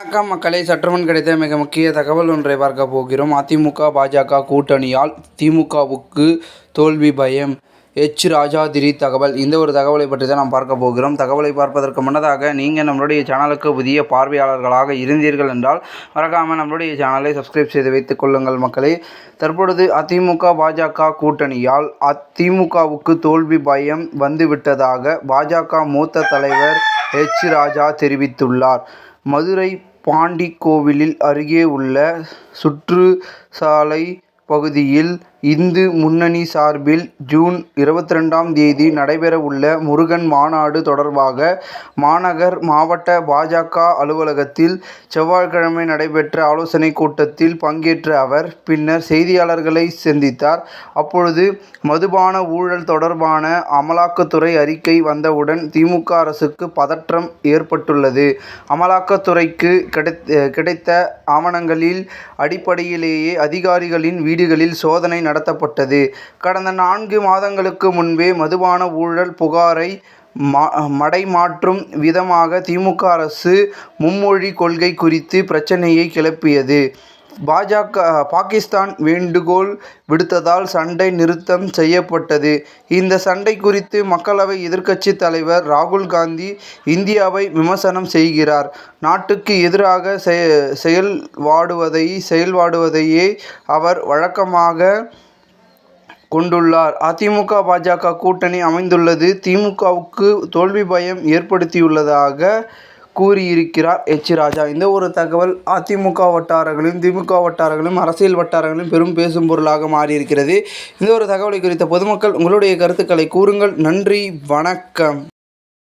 வணக்கம் மக்களை சற்றுமுன் கிடைத்த மிக முக்கிய தகவல் ஒன்றை பார்க்க போகிறோம். அதிமுக பாஜக கூட்டணியால் திமுகவுக்கு தோல்வி பயம். எச். ராஜா திரி தகவல். இந்த ஒரு தகவலை பற்றி தான் நாம் பார்க்க போகிறோம். தகவலை பார்ப்பதற்கு முன்னதாக நீங்கள் நம்மளுடைய சேனலுக்கு புதிய பார்வையாளர்களாக இருந்தீர்கள் என்றால் மறக்காமல் நம்மளுடைய சேனலை சப்ஸ்கிரைப் செய்து வைத்துக் கொள்ளுங்கள் மக்களே. தற்பொழுது அதிமுக பாஜக கூட்டணியால் அதிமுகவுக்கு தோல்வி பயம் வந்துவிட்டதாக பாஜக மூத்த தலைவர் எச். ராஜா தெரிவித்துள்ளார். மதுரை பாண்டி கோவிலில் அருகே உள்ள சுற்றுச்சாலை பகுதியில் இந்து முன்னணி சார்பில் ஜூன் இருபத்தி ரெண்டாம் தேதி நடைபெறவுள்ள முருகன் மாநாடு தொடர்பாக மாநகர் மாவட்ட பாஜக அலுவலகத்தில் செவ்வாய்க்கிழமை நடைபெற்ற ஆலோசனைக் கூட்டத்தில் பங்கேற்ற அவர் பின்னர் செய்தியாளர்களை சந்தித்தார். அப்பொழுது மதுபான ஊழல் தொடர்பான அமலாக்கத்துறை அறிக்கை வந்தவுடன் திமுக அரசுக்கு பதற்றம் ஏற்பட்டுள்ளது. அமலாக்கத்துறைக்கு கிடைத்த ஆவணங்களின் அடிப்படையிலேயே அதிகாரிகளின் வீடுகளில் சோதனை நடத்தப்பட்டது. கடந்த நான்கு மாதங்களுக்கு முன்பே மதுபான ஊழல் புகாரை மடைமாற்றும் விதமாக திமுக அரசு மும்மொழி கொள்கை குறித்து பிரச்சனையை கிளப்பியது. பாஜக பாகிஸ்தான் வேண்டுகோள் விடுத்ததால் சண்டை நிறுத்தம் செய்யப்பட்டது. இந்த சண்டை குறித்து மக்களவை எதிர்க்கட்சித் தலைவர் ராகுல் காந்தி இந்தியாவை விமர்சனம் செய்கிறார். நாட்டுக்கு எதிராக செயல்வாடுவதை செயல்வாடுவதையே அவர் வழக்கமாக கொண்டுள்ளார். அதிமுக பாஜக கூட்டணி அமைந்துள்ளது. திமுகவுக்கு தோல்வி பயம் ஏற்படுத்தியுள்ளதாக கூறியிருக்கிறார் எச். ராஜா. இந்த ஒரு தகவல் அதிமுக வட்டாரங்களையும் திமுக வட்டாரங்களையும் அரசியல் வட்டாரங்களிலும் பெரும் பேசும் பொருளாக மாறியிருக்கிறது. இந்த ஒரு தகவலை குறித்த பொதுமக்கள் உங்களுடைய கருத்துக்களை கூறுங்கள். நன்றி வணக்கம்.